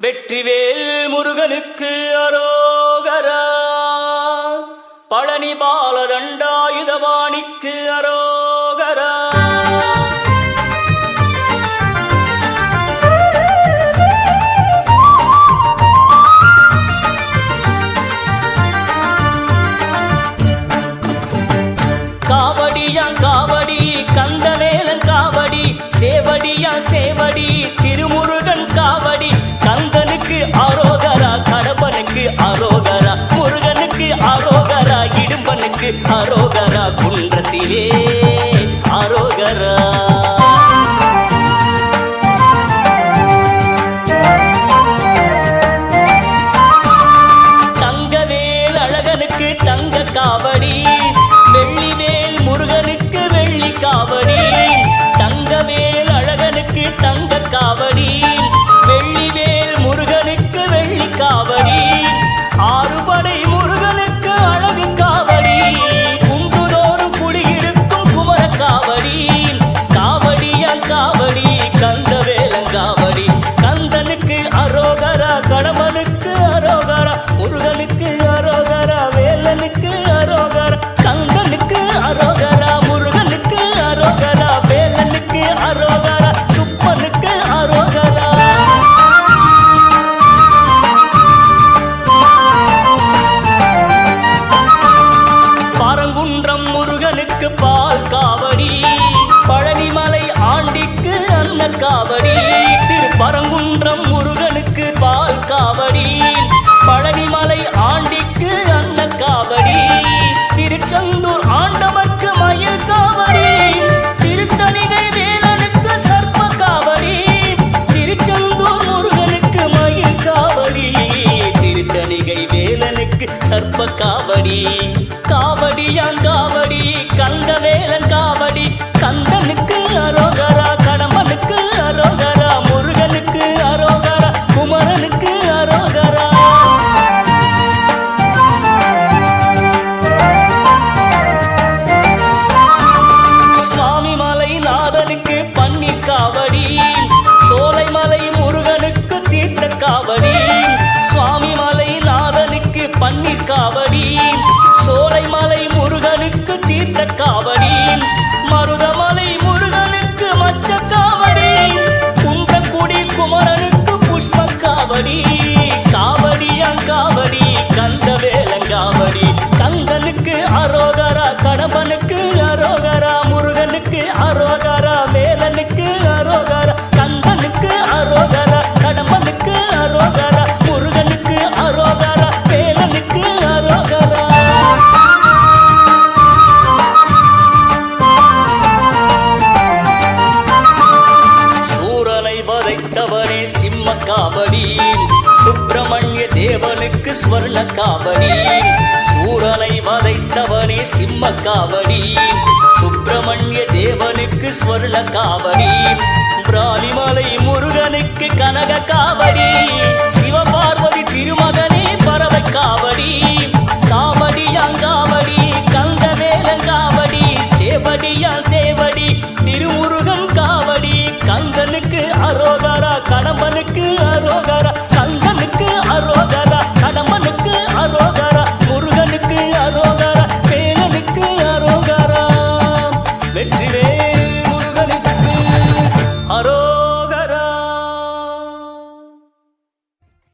வெற்றிவேல் முருகனுக்கு அரோகரா. பழனி பாலதண்டாயுதபாணிக்கு அரோகரா. காவடியான் காவடி கந்தவேலன் காவடி சேவடியான் சேவடி அரோகரா குன்றத்திலே அரோகரா. தங்கவேல் அழகனுக்கு தங்க காவடி வெள்ளி வேல் முருகனுக்கு வெள்ளி காவடி. ரொம்ப காவடி. 那吧 தேவனுக்கு ஸ்வர்ண காவடி. சூரனை வதைத்தவனே சிம்ம காவடி. சுப்பிரமணிய தேவனுக்கு ஸ்வர்ண காவடி. பிராணிமலை முருகனுக்கு கனக காவடி. சிவபார்வதி Yeah.